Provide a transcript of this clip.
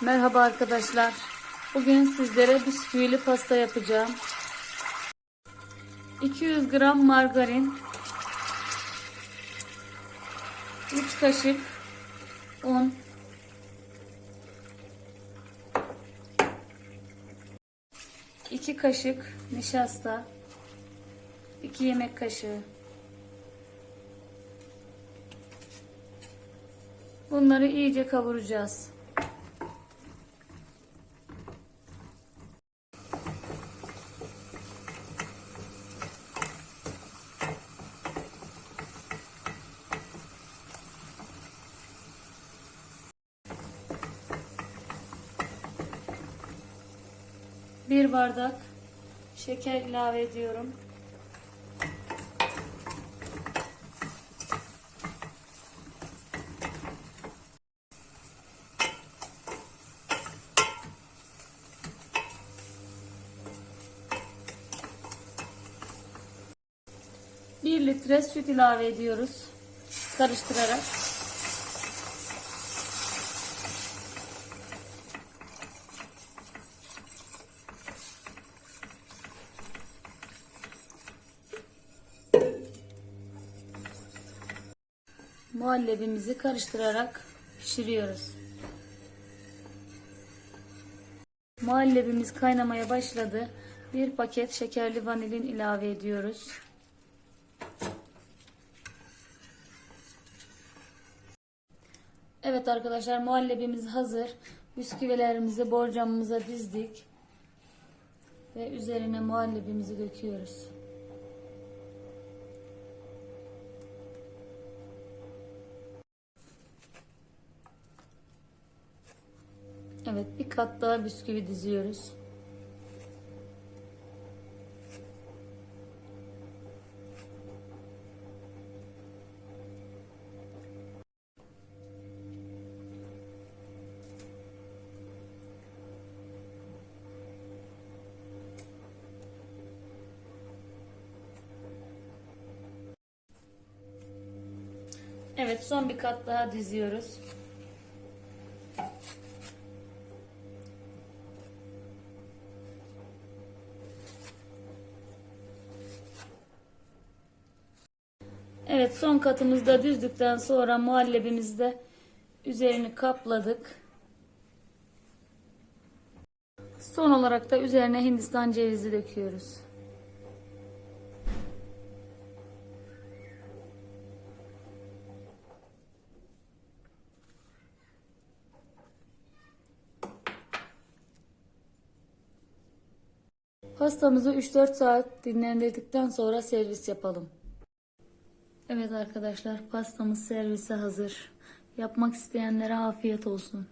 Merhaba arkadaşlar. Bugün sizlere bisküvili pasta yapacağım. 200 gram margarin, 3 kaşık un, 2 kaşık nişasta, 2 yemek kaşığı. Bunları iyice kavuracağız. Bir bardak şeker ilave ediyorum. Bir litre süt ilave ediyoruz. Karıştırarak. Muhallebimizi karıştırarak pişiriyoruz. Muhallebimiz kaynamaya başladı. Bir paket şekerli vanilin ilave ediyoruz. Evet arkadaşlar muhallebimiz hazır. Bisküvilerimizi borcamımıza dizdik. Ve üzerine muhallebimizi döküyoruz. Evet bir kat daha bisküvi diziyoruz. Evet son bir kat daha diziyoruz. Evet son katımızda düzdükten sonra muhallebimizde üzerini kapladık. Son olarak da üzerine hindistan cevizi döküyoruz. Pastamızı 3-4 saat dinlendirdikten sonra servis yapalım. Evet arkadaşlar pastamız servise hazır. Yapmak isteyenlere afiyet olsun.